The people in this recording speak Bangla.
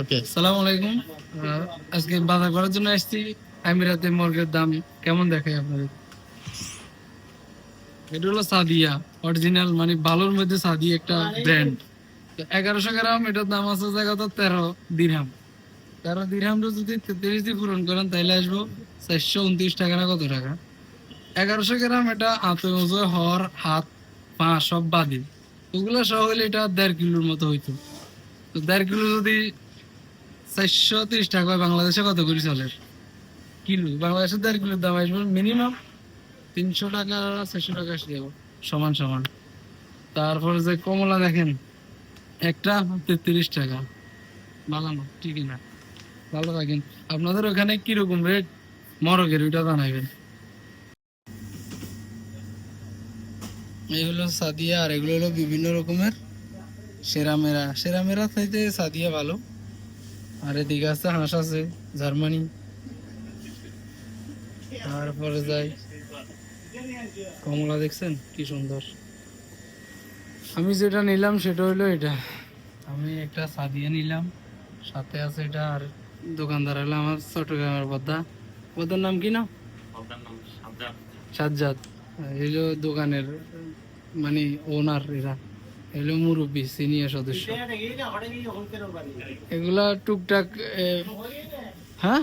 ওকে, সালাম আলাইকুম। আজকে বাজার করার জন্য আমিরাতে মুরগের দাম কেমন আপনাদের? এটা হলো সাদিয়া অরিজিনাল মানে ভালোর মধ্যে একটা ব্র্যান্ড এগারোশো গ্রাম, এটার দাম আছে জায়গা তো তেরো দিরহাম। তেরো যদি তেত্রিশ দিয়ে পূরণ করেন, তাহলে আসব চারশো উনত্রিশ টাকা না কত টাকা? এগারোশো গ্রাম, এটা ওজন হর, হাত, পা, সব বাদে। ওগুলো সহ হলে এটা দেড় কিলোর মতো হইতো। তো দেড় কিলো যদি চারশো তিরিশ টাকা হয় বাংলাদেশে কত করে চলে? কিলো। বাংলাদেশে দেড় কিলোর দাম আসবে মিনিমাম তিনশো টাকা, চারশো টাকা আসে যাব সমান সমান। তারপরে যে কমলা দেখেন, একটা তেত্রিশ টাকা। ভালো না, ঠিকই না। ভালো থাকেন আপনাদের ওখানে কীরকম রেট? মরগের, ওইটা জানাবেন। এই হলো সাদিয়া, আর এগুলো হলো বিভিন্ন রকমের সেরামেরা। সেরামেরা চাইতে সাদিয়া ভালো। আর এদিকে আছে হাঁস আছে জার্মানি। তারপরে যাই। কমলা দেখছেন? কি সুন্দর। আমি যেটা নিলাম সেটা হলো এটা। আমি একটা সাদিয়া নিলাম। সাথে আছে এটা আর দোকানদার হলো আমার চট্টগ্রামের বদ্দা। বদ্দার নাম কি না সাজ্জাদ। এলো দোকানের মানে ওনার এরা। এলো মুরব্বী সিনিয়র সদস্য। এগুলা টুকটাক হ্যাঁ?